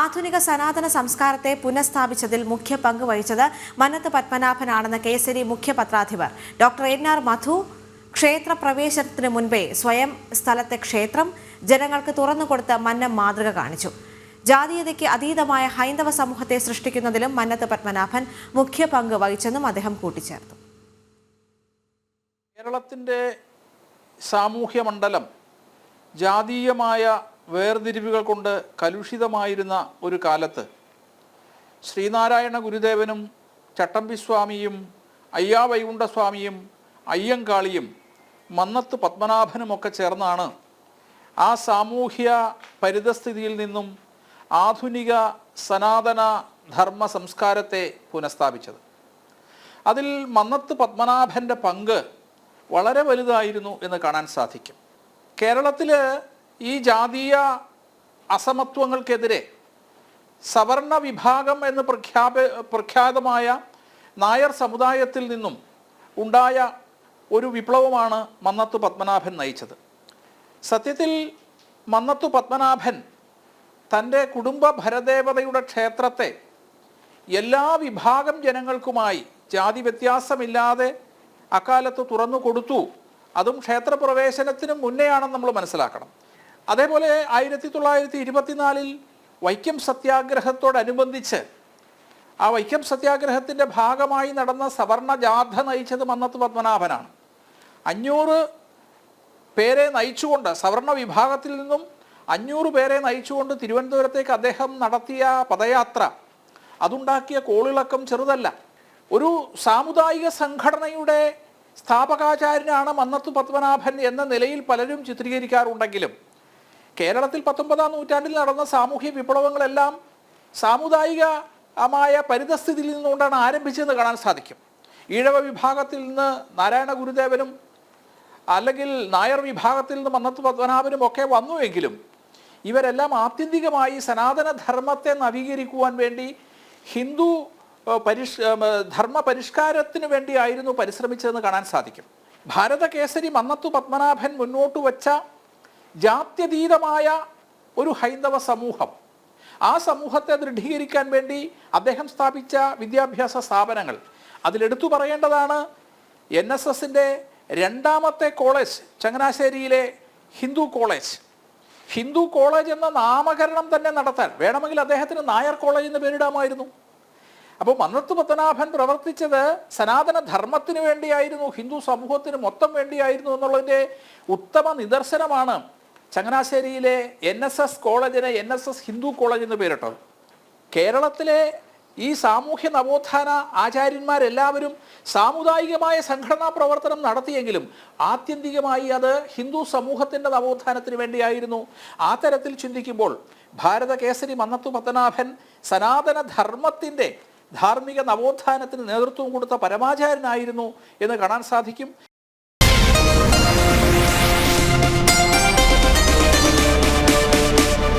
ആധുനിക സനാതന സംസ്കാരത്തെ പുനഃസ്ഥാപിച്ചതിൽ മുഖ്യ പങ്ക് വഹിച്ചത് മന്നത്ത് പത്മനാഭനാണെന്ന് കേസരി മുഖ്യ പത്രാധിപർ. ഡോക്ടർ എൻ ആർ മധു ക്ഷേത്ര പ്രവേശനത്തിന് മുൻപേ സ്വയം സ്ഥലത്തെ ക്ഷേത്രം ജനങ്ങൾക്ക് തുറന്നുകൊടുത്ത് മന്നം മാതൃക കാണിച്ചു. ജാതീയതയ്ക്ക് അതീതമായ ഹൈന്ദവ സമൂഹത്തെ സൃഷ്ടിക്കുന്നതിലും മന്നത്ത് പത്മനാഭൻ മുഖ്യ പങ്ക് വഹിച്ചെന്നും അദ്ദേഹം കൂട്ടിച്ചേർത്തു. കേരളത്തിന്റെ സാമൂഹ്യ മണ്ഡലം ജാതീയമായ വേർതിരിവുകൾ കൊണ്ട് കലുഷിതമായിരുന്ന ഒരു കാലത്ത് ശ്രീനാരായണ ഗുരുദേവനും ചട്ടമ്പിസ്വാമിയും അയ്യാ വൈകുണ്ഠസ്വാമിയും അയ്യങ്കാളിയും മന്നത്ത് പത്മനാഭനുമൊക്കെ ചേർന്നാണ് ആ സാമൂഹ്യ പരിതസ്ഥിതിയിൽ നിന്നും ആധുനിക സനാതന ധർമ്മ സംസ്കാരത്തെ പുനഃസ്ഥാപിച്ചത്. അതിൽ മന്നത്ത് പത്മനാഭന്റെ പങ്ക് വളരെ വലുതായിരുന്നു എന്ന് കാണാൻ സാധിക്കും. കേരളത്തിൽ ഈ ജാതീയ അസമത്വങ്ങൾക്കെതിരെ സവർണ വിഭാഗം എന്ന് പ്രഖ്യാപ പ്രഖ്യാതമായ നായർ സമുദായത്തിൽ നിന്നും ഉണ്ടായ ഒരു വിപ്ലവമാണ് മന്നത്തു പത്മനാഭൻ നയിച്ചത്. സത്യത്തിൽ മന്നത്തു പത്മനാഭൻ തന്റെ കുടുംബ ഭരദേവതയുടെ ക്ഷേത്രത്തെ എല്ലാ വിഭാഗം ജനങ്ങൾക്കുമായി ജാതി വ്യത്യാസമില്ലാതെ അക്കാലത്ത് തുറന്നു കൊടുത്തു. അതും ക്ഷേത്രപ്രവേശനത്തിന് മുന്നെയാണെന്ന് നമ്മൾ മനസ്സിലാക്കണം. അതേപോലെ ആയിരത്തി തൊള്ളായിരത്തി ഇരുപത്തിനാലിൽ വൈക്കം സത്യാഗ്രഹത്തോടനുബന്ധിച്ച് ആ വൈക്കം സത്യാഗ്രഹത്തിന്റെ ഭാഗമായി നടന്ന സവർണ ജാഥ നയിച്ചത് മന്നത്ത് പത്മനാഭനാണ്. അഞ്ഞൂറ് പേരെ നയിച്ചുകൊണ്ട് സവർണ വിഭാഗത്തിൽ നിന്നും അഞ്ഞൂറ് പേരെ നയിച്ചുകൊണ്ട് തിരുവനന്തപുരത്തേക്ക് അദ്ദേഹം നടത്തിയ പദയാത്ര അതുണ്ടാക്കിയ കോളിളക്കം ചെറുതല്ല. ഒരു സാമുദായിക സംഘടനയുടെ സ്ഥാപകാചാര്യനാണ് മന്നത്ത് പത്മനാഭൻ എന്ന നിലയിൽ പലരും ചിത്രീകരിക്കാറുണ്ടെങ്കിലും കേരളത്തിൽ പത്തൊമ്പതാം നൂറ്റാണ്ടിൽ നടന്ന സാമൂഹ്യ വിപ്ലവങ്ങളെല്ലാം സാമുദായികമായ പരിതസ്ഥിതിയിൽ നിന്നുകൊണ്ടാണ് ആരംഭിച്ചതെന്ന് കാണാൻ സാധിക്കും. ഈഴവ വിഭാഗത്തിൽ നിന്ന് നാരായണ ഗുരുദേവനും അല്ലെങ്കിൽ നായർ വിഭാഗത്തിൽ നിന്ന് മന്നത്ത് പത്മനാഭനും ഒക്കെ വന്നുവെങ്കിലും ഇവരെല്ലാം ആത്യന്തികമായി സനാതനധർമ്മത്തെ നവീകരിക്കുവാൻ വേണ്ടി ഹിന്ദു പരിഷ് ധർമ്മ പരിഷ്കാരത്തിന് വേണ്ടിയായിരുന്നു പരിശ്രമിച്ചതെന്ന് കാണാൻ സാധിക്കും. ഭാരതകേസരി മന്നത്തു പത്മനാഭൻ മുന്നോട്ട് വച്ച ജാത്യതീതമായ ഒരു ഹൈന്ദവ സമൂഹം. ആ സമൂഹത്തെ ദൃഢീകരിക്കാൻ വേണ്ടി അദ്ദേഹം സ്ഥാപിച്ച വിദ്യാഭ്യാസ സ്ഥാപനങ്ങൾ. അതിലെടുത്തു പറയേണ്ടതാണ് എൻ എസ് എസിന്റെ രണ്ടാമത്തെ കോളേജ് ചങ്ങനാശ്ശേരിയിലെ ഹിന്ദു കോളേജ്. ഹിന്ദു കോളേജ് എന്ന നാമകരണം തന്നെ നടത്താൻ വേണമെങ്കിൽ അദ്ദേഹത്തിന് നായർ കോളേജ് എന്ന് പേരിടാമായിരുന്നു. അപ്പോൾ മന്നത്ത് പത്മനാഭൻ പ്രവർത്തിച്ചത് സനാതന ധർമ്മത്തിന് വേണ്ടിയായിരുന്നു ഹിന്ദു സമൂഹത്തിന് മൊത്തം വേണ്ടിയായിരുന്നു എന്നുള്ളതിന്റെ ഉത്തമ നിദർശനമാണ് ചങ്ങനാശ്ശേരിയിലെ എൻ എസ് എസ് കോളേജിന് N S S Hindu college എന്ന് പേരിട്ടത്. കേരളത്തിലെ ഈ സാമൂഹ്യ നവോത്ഥാന ആചാര്യന്മാരെല്ലാവരും സാമുദായികമായ സംഘടനാ പ്രവർത്തനം നടത്തിയെങ്കിലും ആത്യന്തികമായി അത് ഹിന്ദു സമൂഹത്തിന്റെ നവോത്ഥാനത്തിന് വേണ്ടിയായിരുന്നു. ആ തരത്തിൽ ചിന്തിക്കുമ്പോൾ ഭാരത കേസരി മന്നത്തു പത്മനാഭൻ സനാതന ധർമ്മത്തിന്റെ ധാർമ്മിക നവോത്ഥാനത്തിന് നേതൃത്വം കൊടുത്ത പരമാചാരനായിരുന്നു എന്ന് കാണാൻ സാധിക്കും.